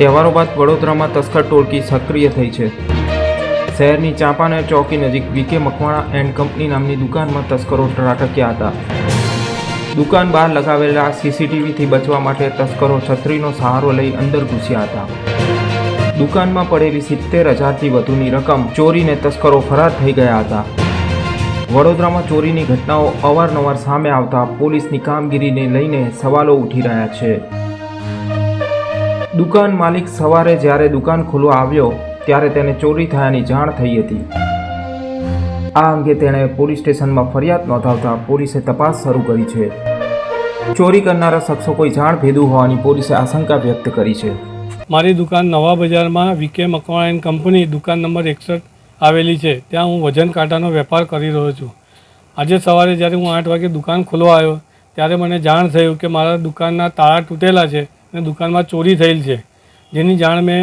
તહેવારો બાદ વડોદરામાં તસ્કર ટોળકી સક્રિય થઈ છે. શહેરની ચાંપાનેર ચોકી નજીક વીકે મકવાણા એન્ડ કંપની નામની દુકાનમાં તસ્કરો ત્રાટક્યા હતા. દુકાન બહાર લગાવેલા સીસીટીવીથી બચવા માટે તસ્કરો છત્રીનો સહારો લઈ અંદર ઘૂસ્યા હતા. દુકાનમાં પડેલી સિત્તેર હજારથી વધુની રકમ ચોરીને તસ્કરો ફરાર થઈ ગયા હતા. વડોદરામાં ચોરીની ઘટનાઓ અવારનવાર સામે આવતા પોલીસની કામગીરીને લઈને સવાલો ઉઠી રહ્યા છે. દુકાન માલિક સવારે જ્યારે દુકાન ખોલવા આવ્યો, ત્યારે તેને ચોરી થયાની જાણ થઈ હતી. આ અંગે તેણે પોલીસ સ્ટેશનમાં ફરિયાદ નોંધાવતા પોલીસે તપાસ શરૂ કરી છે. ચોરી કરનારા શખ્સો કોઈ જાણ ભેદું હોવાની પોલીસે આશંકા વ્યક્ત કરી છે. મારી દુકાન નવા બજારમાં વીકે મકવાણા એન્ડ કંપની દુકાન નંબર એકસઠ આવેલી છે. ત્યાં હું વજન કાંટાનો વેપાર કરી રહ્યો છું. આજે સવારે જ્યારે હું આઠ વાગે દુકાન ખોલવા આવ્યો, ત્યારે મને જાણ થયું કે મારા દુકાનના તાળા તૂટેલા છે. અને દુકાનમાં ચોરી થયેલ છે. જેની જાણ મેં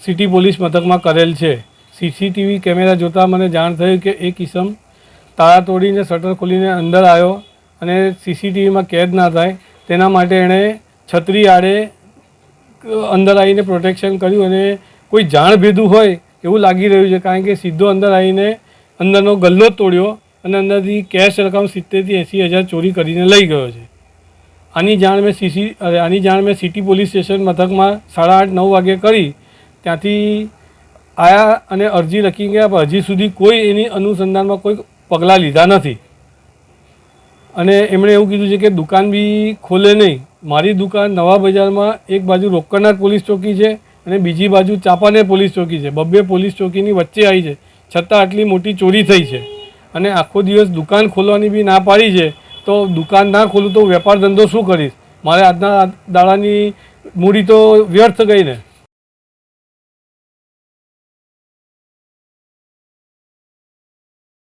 સિટી પોલીસ મથકમાં કરેલ છે. સીસીટીવી કેમેરા જોતાં મને જાણ થયું કે એક કિસમ તાળા તોડીને શટર ખોલીને અંદર આવ્યો અને સીસીટીવીમાં કેદ ના થાય તેના માટે એણે છત્રી આડે અંદર આવીને પ્રોટેક્શન કર્યું અને કોઈ જાણ ભેદું હોય એવું લાગી રહ્યું છે, કારણ કે સીધો અંદર આવીને અંદરનો ગલ્લો તોડ્યો અને અંદરથી કેશ રકમ સિત્તેરથી એંસી હજાર ચોરી કરીને લઈ ગયો છે. આની જાણ મેં સીસી આની જાણ મેં સિટી પોલીસ સ્ટેશન મથકમાં સાડા આઠ, નવ વાગે કરી. ત્યાંથી આયા અને અરજી લખી ગયા પણ હજી સુધી કોઈ એની અનુસંધાનમાં કોઈ પગલાં લીધા નથી. અને એમણે એવું કીધું છે કે દુકાન બી ખોલે નહીં. મારી દુકાન નવા બજારમાં એક બાજુ રોકડનાથ પોલીસ ચોકી છે અને બીજી બાજુ ચાંપાનેર પોલીસ ચોકી છે. બબ્બે પોલીસ ચોકીની વચ્ચે આવી છે. છતાં આટલી મોટી ચોરી થઈ છે. અને આખો દિવસ દુકાન ખોલવાની બી ના પાડી છે. તો દુકાન ના ખોલું તો વેપાર ધંધો શું કરીશ? મારે આજના દાડાની મૂડી તો વ્યર્થ ગઈ ને.